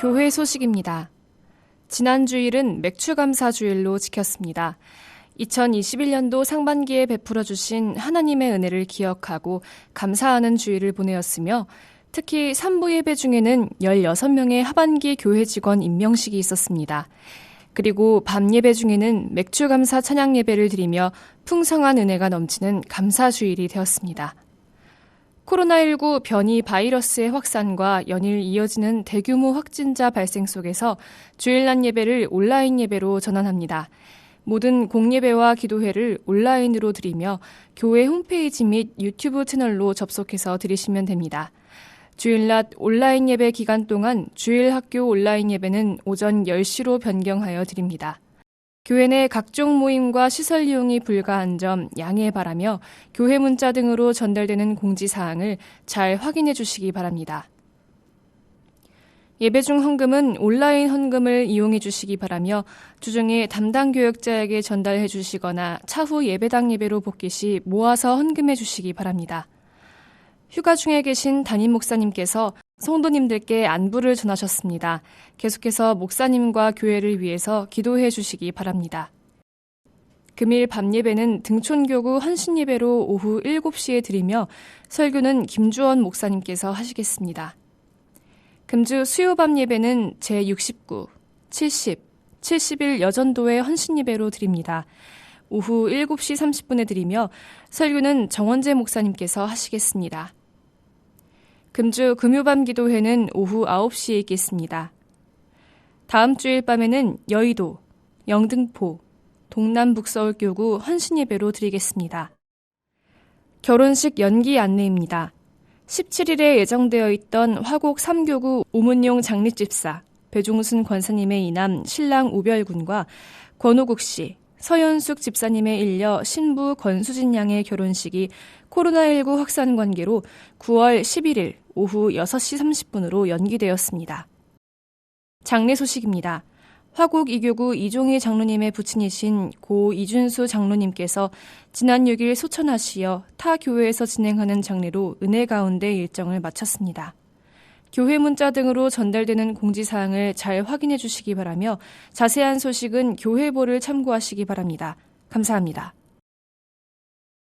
교회 소식입니다. 지난 주일은 맥추감사 주일로 지켰습니다. 2021년도 상반기에 베풀어 주신 하나님의 은혜를 기억하고 감사하는 주일을 보내었으며 특히 3부 예배 중에는 16명의 하반기 교회 직원 임명식이 있었습니다. 그리고 밤 예배 중에는 맥주 감사 찬양 예배를 드리며 풍성한 은혜가 넘치는 감사 주일이 되었습니다. 코로나19 변이 바이러스의 확산과 연일 이어지는 대규모 확진자 발생 속에서 주일날 예배를 온라인 예배로 전환합니다. 모든 공예배와 기도회를 온라인으로 드리며 교회 홈페이지 및 유튜브 채널로 접속해서 드리시면 됩니다. 주일 낮 온라인 예배 기간 동안 주일 학교 온라인 예배는 오전 10시로 변경하여 드립니다. 교회 내 각종 모임과 시설 이용이 불가한 점 양해 바라며 교회 문자 등으로 전달되는 공지사항을 잘 확인해 주시기 바랍니다. 예배 중 헌금은 온라인 헌금을 이용해 주시기 바라며 주중에 담당 교역자에게 전달해 주시거나 차후 예배당 예배로 복귀 시 모아서 헌금해 주시기 바랍니다. 휴가 중에 계신 담임 목사님께서 성도님들께 안부를 전하셨습니다. 계속해서 목사님과 교회를 위해서 기도해 주시기 바랍니다. 금일 밤 예배는 등촌교구 헌신 예배로 오후 7시에 드리며 설교는 김주원 목사님께서 하시겠습니다. 금주 수요 밤 예배는 제69, 70, 71 여전도의 헌신 예배로 드립니다. 오후 7시 30분에 드리며 설교는 정원재 목사님께서 하시겠습니다. 금주 금요밤 기도회는 오후 9시에 있겠습니다. 다음 주일 밤에는 여의도, 영등포, 동남북서울교구 헌신예배로 드리겠습니다. 결혼식 연기 안내입니다. 17일에 예정되어 있던 화곡 3교구 오문용 장례집사 배종순 권사님의 이남 신랑 우별군과 권호국 씨, 서현숙 집사님의 일녀 신부 권수진 양의 결혼식이 코로나19 확산 관계로 9월 11일 오후 6시 30분으로 연기되었습니다. 장례 소식입니다. 화곡 이교구 이종희 장로님의 부친이신 고 이준수 장로님께서 지난 6일 소천하시어 타 교회에서 진행하는 장례로 은혜 가운데 일정을 마쳤습니다. 교회 문자 등으로 전달되는 공지사항을 잘 확인해 주시기 바라며 자세한 소식은 교회보를 참고하시기 바랍니다. 감사합니다.